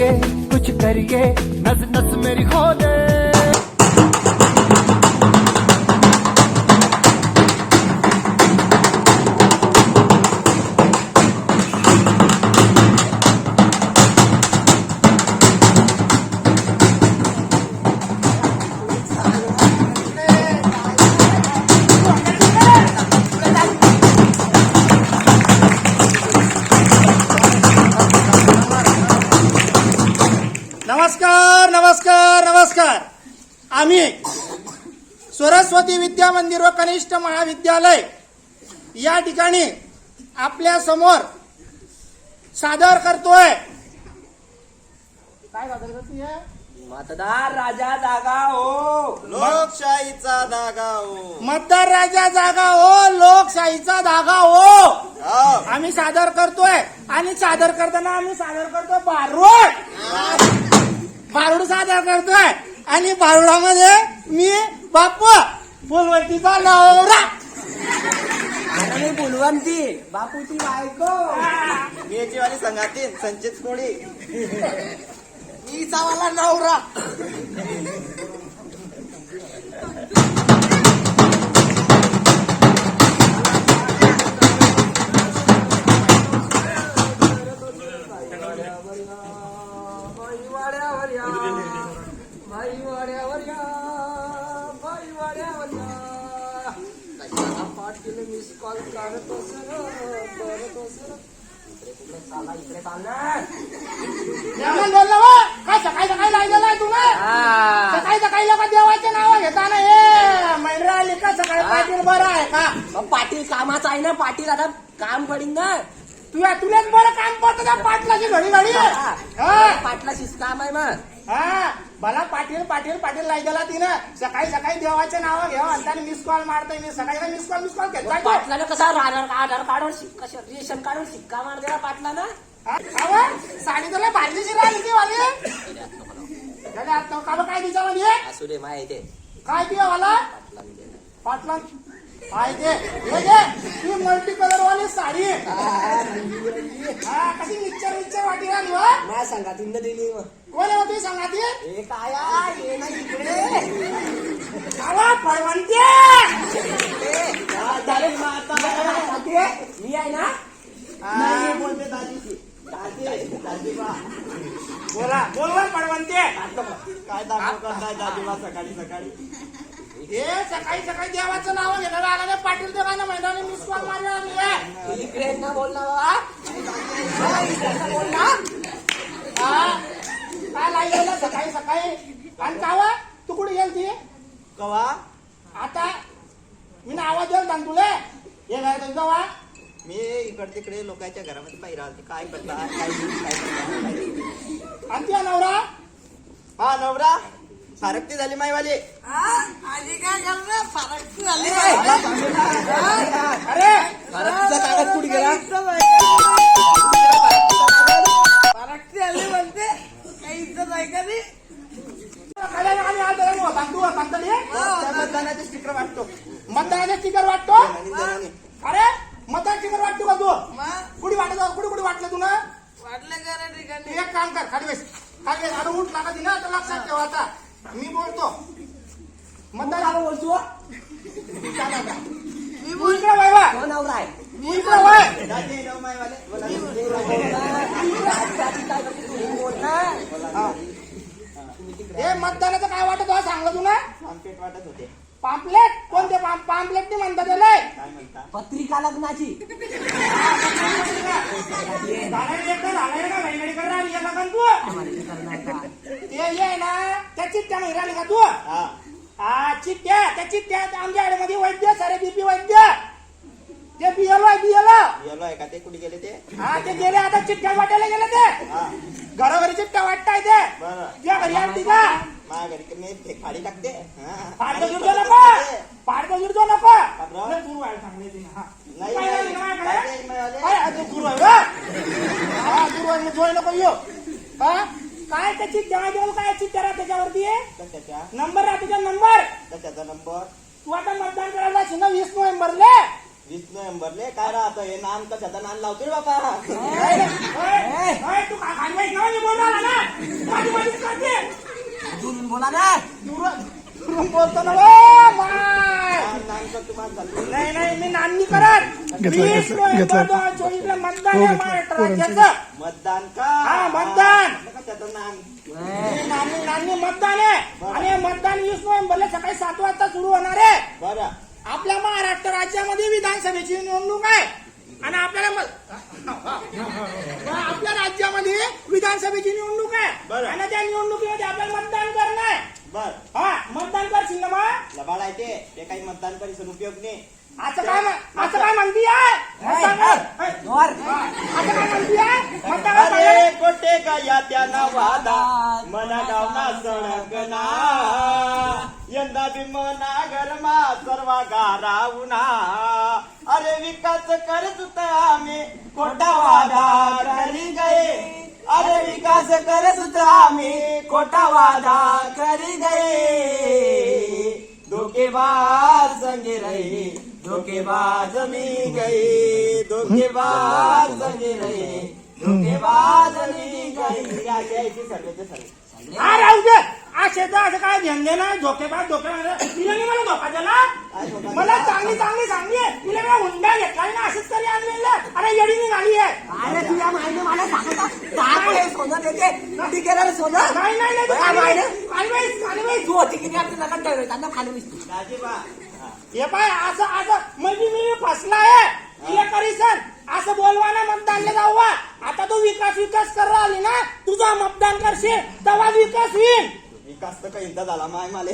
करिए कुछ करिए नस नस मेरी खोले। नमस्कार नमस्कार नमस्कार. आम्ही सरस्वती विद्या मंदिर व कनिष्ठ महाविद्यालय या ठिकाणी आपल्यासमोर सादर करतोय. काय सादर करतोय? मतदार राजा जागा हो. लोकशाहीचा धागा हो. मतदार राजा जागा हो लोकशाहीचा धागा हो. हो. आम्ही सादर करतोय आणि सादर करताना आम्ही सादर करतोय बारूड भारूड सादर करतोय. आणि भारुडामध्ये मी बाप बोलवंतीचा नवरा. आणि बुलवंती बापूची बायको. मी याची वाली संघातील संचित कोळी. मीचा वाला नवरा. पाटील कामाचा आहे ना पाटील आता काम पडीन ना. तुला तुलाच बरं काम पडतं त्या पाटलाची घडी घडी. हा. पाटलाचीच काम आहे मग. हा. मला पाटील पाटील पाटील लागलेला तिनं. सकाळी सकाळी देवाचे नाव घेऊ आणि मिस कॉल मारतोय मी. सकाळी मिस कॉल मिस कॉल. घेतला पाटलानं कसा आधार आधार कार्डवर शिक्का रेशन कार्डवर शिक्का मार दिला पाटलानं? साडी तुला भारीची राहिली ती वाली. त्याला आता काय तिच्यामध्ये? असू दे माहिती काय वाला? पाटलानं दिलं. पाटला काय ते हे घे ती मल्टी कलर वाली साडी. हा कशी मिक्सर मिक्सर वाटी राहिली वा नाही सांगा तिनं दिली कोण आहे तुम्ही सांगा ती हे काय आहे? हे इकडे. आवा आता. मी आहे ना? नाही बोलते दाजीची दाजी दाजी बा. बोला बोल बोल पळवंते काय दाखव करताय दाजी बा सकाळी सकाळी. हे सकाळी सकाळी देवाचं नाव घेणार आला पाटील देवानं मैदानी मिस कॉल मारला आम्ही. इकडे ना बोल ना बाबा बोल ना हा काय लागलेलं सकाळी सकाळी. आणि कावा तू कुठे गेल ती कवा? आता? मी ना आवाज देऊन सांग तुले हे काय तुझं वा मी इकडे तिकडे लोकांच्या घरामध्ये पाहिजे राहते. काय करता? काय नाही, नाही. आणि नवरा? हा नवरा? सारखती झाली माईवाली. अरे तुझा कागद कुठे गेला? खाल्याने आम्ही आज जरा मग बांधू बांधली त्या मतदानाचे स्टिकर वाटतो. मतदानाचे स्टिकर वाटतो. अरे मतदान स्टिकर वाटतो का तू? कुठे वाटत कुठे कुठे वाटलं तू ना तू एक काम कर खाली बेस. खाली आणि उठ लागा तर लक्षात ठेवा आता. मी बोलतो. मतदान काय बोलतो. तू इकडे वय वा तो नवरा आहे. ना हे. मतदानाचं काय वाटत हो सांगलं तू ना आमपेट वाटत होते. पाम्पलेट कोणते पाम्पलेट नाही म्हणतात त्याला? काय म्हणता? पत्रिका लग्नाची. ते? ये ना त्या चिठ्ठ्या नाही राहिली का तू? हा. हा चिठ्ठ्या त्या चिठ्ठ्या आमच्या मध्ये वैद्य सारे बीपी वैद्य. ते बियल आहे बियल येलो आहे का ते? कुठे गेले ते? हा ते गेले आता चिठ्ठ्या वाटायला गेले ते. हा. घरोघरी चिठ्ठ्या वाटताय ते. बरं. तुझ्या घरी आणती का? माझ्या घरी मी ते खाली टाकते हा. आणि जुडतो पटकन नको टाकते. पाडकं जुडतो नको बरं. लय हा. नाही, काय नाही. नाही, माझ्याकडे? काय नाही, मायवाले. काय, आता दूर आहे, हा? हा, दूर आहे, मग जोय नको येऊ. हा? काय त्या आहे का? काय चिठ्ठ्या राहते त्याच्यावरती कशाच्या नंबर राहते त्या नंबर कशाचा नंबर तू आता मतदान करायला ना वीस नोव्हेंबरले वीस नोव्हेंबरले काय राहतं हे नाम कशाचं नाम लावतो रे बाबा ओय, ओय, ओय, तू काय खाली बस ना, मी बोलून राहिला ना. माझी- माझीच बोला ना दुरून बोलतो ना नाही नाही मी नांदी करत. चोवीसला मतदान हो, आहे. महाराष्ट्र. राज्याचं मतदान का? हा, मतदान. हे नांदी मतदान आहे. आणि मतदान वीस नोव्हेंबरला सकाळी सात वाजता सुरू होणार आहे. बरं. आपल्या महाराष्ट्र राज्यामध्ये विधानसभेची निवडणूक आहे. आणि आपल्याला मत- आपल्या राज्यामध्ये विधानसभेची निवडणूक आहे. बरं. आणि त्या निवडणुकीमध्ये आपल्याला मतदान करणं आहे बर. हा मतदान करशील ना मग? लबाड आहे ते. ते काही मतदान करीसन उपयोग नाही. असं काय म्हण- असं काय म्हणती आहे? असं काय म्हणती अरे. कोटे गया त्याना वादा? मना गावना सळगना यंदा भीमना घरमा सर्व गारा उन्हा. अरे विकास करत होता आम्ही. खोटा वादा करी गए अरे विकास करत होता आम्ही. खोटा वादा करी गए धोकेबाज संगे रहे धोकेबाज मी गए धोकेबाज संगे रहे धोकेबाज मी गए घ्यायची सर्वेचे सर्व हा राहू दे. असे तर असं काय झंडे नाही धोकेबाज धोकेबाज. तिला मला धोका दिला? मला? चांगली चांगली सांगली तिला मी हुंडा घेतला ना असंच तरी आणलेलं अरे येडी निघाली आहे. अरे तुझ्या माहिती मला सांगता सोनं देते. सोनं? नाही नाही हे पाय असं असं म्हणजे मी फसला आहे हे करीसन असं बोलवा ना मतदानला जाऊ. आता तू विकास विकास कर आली ना तुझा मतदान करशील तेव्हा विकास होईल विकास तर काही झाला माय माले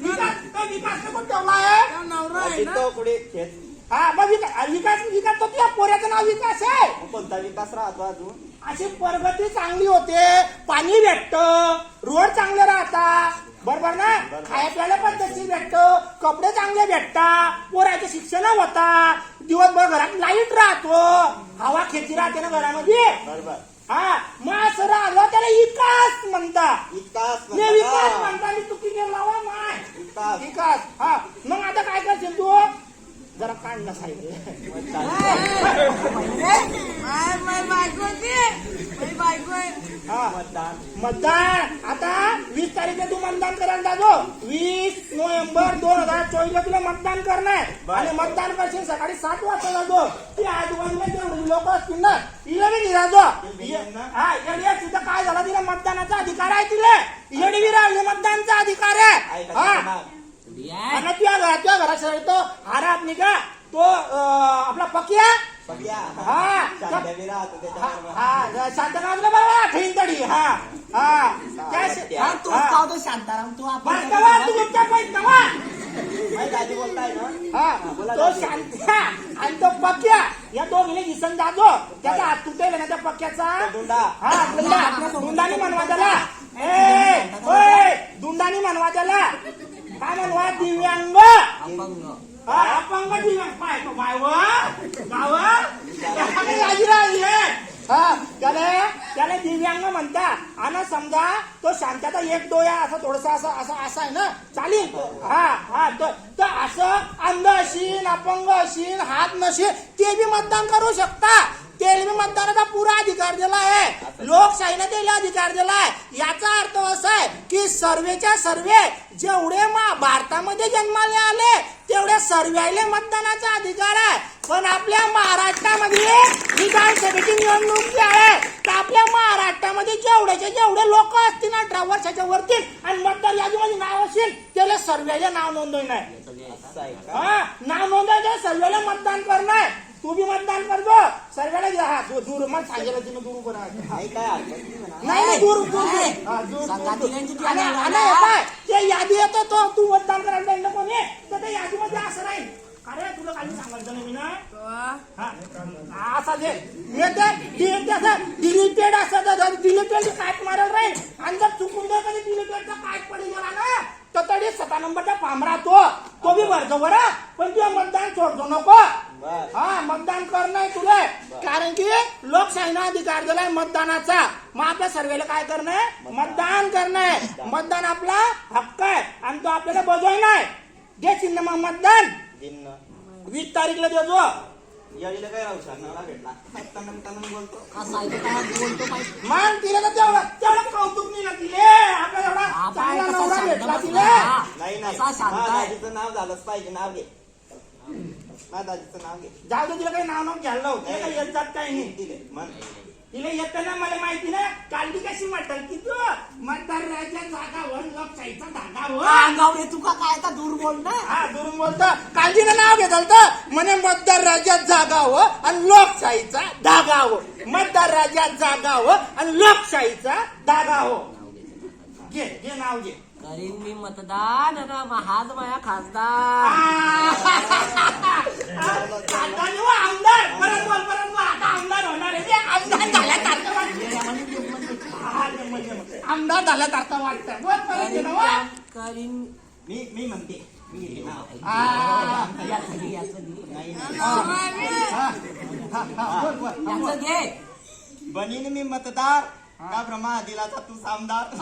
विकास तो विकास नको ठेवला आहे हा मग विकास विकास विकास तो तुझ्या पोऱ्याचं नाव विकास आहे. कोणता विकास राहतो अजून? अशी प्रगती चांगली होते पाणी भेटत रोड चांगले राहतात बरोबर ना? खाया प्यायला पद्धती भेटत कपडे चांगले भेटतात पोराचं शिक्षण होता. दिवसभर घरात लाइट राहतो. हवा खेती राहते ना घरामध्ये. बरोबर. हा मग असं राहिलं त्याला विकास म्हणता विकास म्हणतात विकास का? म्हणता आणि तू किती लावा माय विकास विकास हा मग आता काय करशील तू जरा काढ ना साहेब मतदान हा मतदान मतदान आता वीस तारीखला तू मतदान करायला जातो वीस नोव्हेंबर दोन हजार चोवीस ला तुला मतदान करणं आहे बरं. आणि मतदान करशील सकाळी सात वाजता जातो ती आजूबाजूला जेवढी लोक असतील ना? तिला बी निघातो ती ना? हा येडी तिथं काय झालं? तिला मतदानाचा अधिकार आहे तिला. बी राहिली मतदानचा अधिकार आहे. हा. आणि तुझ्या घरात तुझ्या घरात तो. हारात निघा. तो आपला पकिया. हा. हा शांतनाथला आठवीन तडी हा. हा. शांताराम. तू आपण तू बोलताय ना? हा. बोला दादी. शांत्या आणि तो पक्या. या दोघीने दिसन जातो त्याचा हात तुटेल ना त्या पक्याचा? दुंडा. हा दुंडा दुंडानी म्हणवा त्याला. ए ओय दुंडानी म्हणवा त्याला. काय म्हणवा? दिव्यांग. अपंग. हा, अपंग दिव्यांग. पाय तो बाय व गाव राजी राजी. हा त्याला त्याला दिव्यांग म्हणता आणि समजा तो शांताचा एक डोया असं थोडसा असं असं असं आहे ना चालेल. हा हा तर असं अंध अशीन अपंग अशीन हात नशील ते बी मतदान करू शकता. बी मतदानाचा पुरा अधिकार दिला आहे लोकशाहीने त्याला अधिकार दिला आहे याचा अर्थ असा आहे की सर्वेच्या सर्वे जेवढे मा भारतामध्ये जन्माले आले तेवढ्या सर्व्याले मतदानाचा अधिकार आहे. पण आपल्या महाराष्ट्रामध्ये विधानसभेची निवडणूक जी आहे तर आपल्या महाराष्ट्रामध्ये जेवढ्याचे जेवढे लोक असतील अठरा वर्षाच्या वरती आणि मतदार यादीमध्ये नाव असेल त्याला सर्व्याला नाव आहे? हा नाव नोंदवायचं सर्वेला मतदान करणं आहे. तू बी मतदान करतो सर्वेला घ्या हा दूर दूर मग सांगितलं तिनं दूर उभं. नाही काय हरकत नाही म्हणा. नाही नाही दूर दूर नाही. दूर. हा, दूर, दूर, संघात दूर. दिल्यांची ती आणि- आम्हाला आणि नाही. हे पाय, ते यादी येतो तो तू मतदान करायला जाईल ना कोणी तर त्या यादीमध्ये असं राहील अरे तुला काही सांगायचं नाही मी ना हा, असा जे मी डिलिटेड असं तर डिलिटेड काट मारल राहील आणि जर चुकून जर कधी डिलिटेडचा काट पडी गेला ना तर तरी सता नंबरचा फार्म राहतो तो बी भरतो बरं पण तुझं मतदान सोडतो नको हा मतदान करणं तुला. कारण की लोकशाहीनं अधिकार दिलाय मतदानाचा. मग आपल्या सर्वेला काय करणं? मतदान. करणं. आहे मतदान आपला हक्क आहे आणि तो आपल्याला बजवाय नाही. घे चिन्ह मग मतदान. दिन वीस तारीखला देतो याडीला काय राहू शकणार? भेटला. बोलतो. मग तिला तर तेवढं तेवढं कौतुक नाही ना तिले. आपला एवढा चांगला नवरा भेटला. तिले. नाही नाही. दाजीचं नाव झालंच पाहिजे नाव घे माझ्या दाजीचं नाव घे. जाऊ दे तिला काही नाव नाव घ्यायला लावू. तिला काही येत जात काही नाही. दिले मन. तिला येतं ना मला माहिती ना कालडी कशी म्हटल की तू? मतदार राज्यात जागा वर लोकशाहीचा धागा वर अंगावर येतो का? काय आता दूर बोल ना. हा दुरून बोलतो कालजीनं नाव घेतलं तर म्हणे मतदार राज्यात जागा हो आणि लोकशाहीचा धागा हो. मतदार राज्यात जागा हो आणि लोकशाहीचा धागा हो. घे घे नाव घे. करीन मी मतदान ना महाज माया खासदार. आमदार. परत बोल परत बोल. आता आमदार होणार आहे. ते आमदार झाल्यासारखं वाटतं. करीन मी मी म्हणते. मी घे. बनीन मी मतदार. का ब्रह्मा दिलाचा तू सामदार.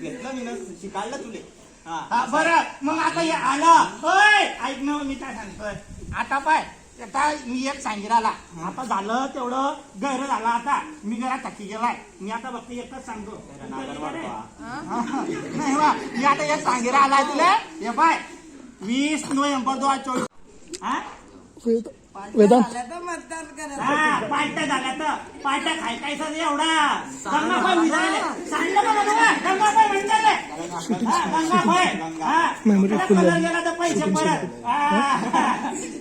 घेतलं मी ना शिकाडलं तुले. हा हा बरं. मग आता हे आलं. होय ऐक ना मी काय सांगतोय. आता पाय आता मी एक सांगितला आता झालं तेवढं गैर झालं आता. मी जरा थकी गेलाय. मी आता फक्त एकच सांगतो. हा, नाही बा मी आता एक सांगितला आलाय तुला. हे पाय वीस नोव्हेंबर दोन हजार चोवीस. हा? पार्ट्या झाल्या तर पार्ट्या खाय कायचा एवढा. गंगा पाय विचारले सांगलं का मला गंगा. पाय म्हणताले गंगा पाय तुला कलर गेला तर पैसे परत.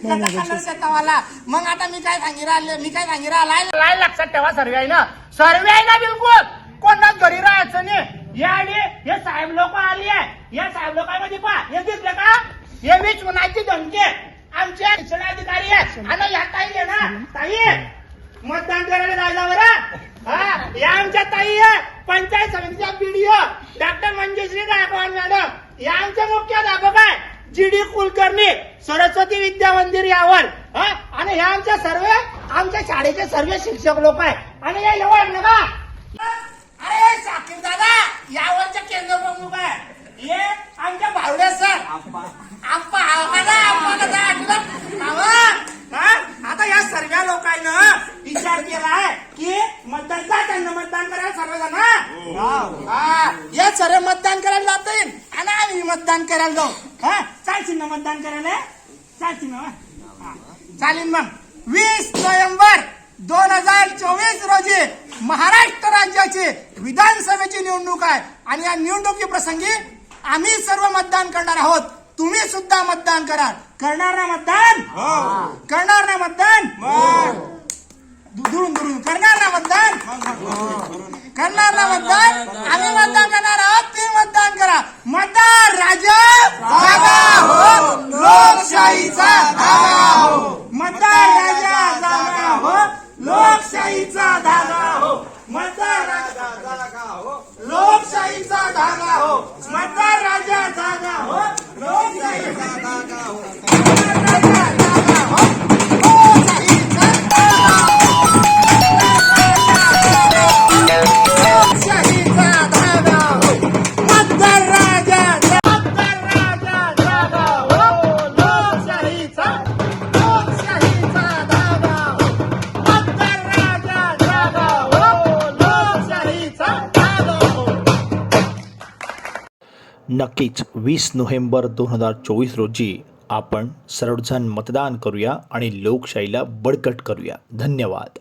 त्याचा कलर देता मला मग आता मी काय सांगी राहिले मी काय सांगी राहिलाय लक्षात ठेवा सर्वे आहे ना? सर्वे आहे ना बिलकुल. कोणाच घरी राहायचं नाही. या आली हे साहेब लोक आली आहे. या साहेब लोकांमध्ये पहा. हे दिसलं का? हे मी चुनाची धमकी. आमचे शिक्षण अधिकारी आहे आणि या ताई आहे ना ताई मतदान करायला जायला बरं. हा या आमच्या ताई आहे. पंचायत समितीच्या PDO doctor Manjushri Gaikwad madam. या आमच्या मुख्याध्यापक आहे. जी डी कुलकर्णी सरस्वती विद्या मंदिर यावर हा आणि ह्या आमच्या सर्व आमच्या शाळेचे सर्व शिक्षक लोक आहे. आणि या एवढ ना का अरे शाकीर दादा यावरच्या केंद्र प्रमुख आहे. हे आमच्या भावड्या सर. आप्पा आम्हाला आम्हाला हा? आता या सर्व लोकांना विचार केलाय की मतदान जा त्यांना मतदान करायला सर्वजण हा? हा. हे. सर्व मतदान करायला जातील आणि आम्ही मतदान करायला जाऊ. हा? चालशील ना मतदान करायला. चालशील ना. चालेल मग. वीस नोव्हेंबर दोन हजार चोवीस रोजी महाराष्ट्र राज्याची विधानसभेची निवडणूक आहे. आणि या निवडणुकी प्रसंगी आम्ही सर्व मतदान करणार आहोत. तुम्ही सुद्धा मतदान करा करणार ना मतदान? करणार ना मतदान? दुरून दुरून. करणार ना मतदान? करणार ना मतदान? आम्ही मतदान करणार आहोत तुम्ही मतदान करा. मतदार राजा हो. लोकशाहीचा हो. मतदार राजा जागा हो. लोकशाहीचा धागा हो. मतदार हो लोकशाहीचा धागा हो. मतदार राजा धागा हो. लोकशाहीचा धागा हो. नक्कीच वीस नोव्हेंबर दोन हजार चोवीस रोजी आपण सर्वजण मतदान करूया आणि लोकशाहीला बळकट करूया. धन्यवाद.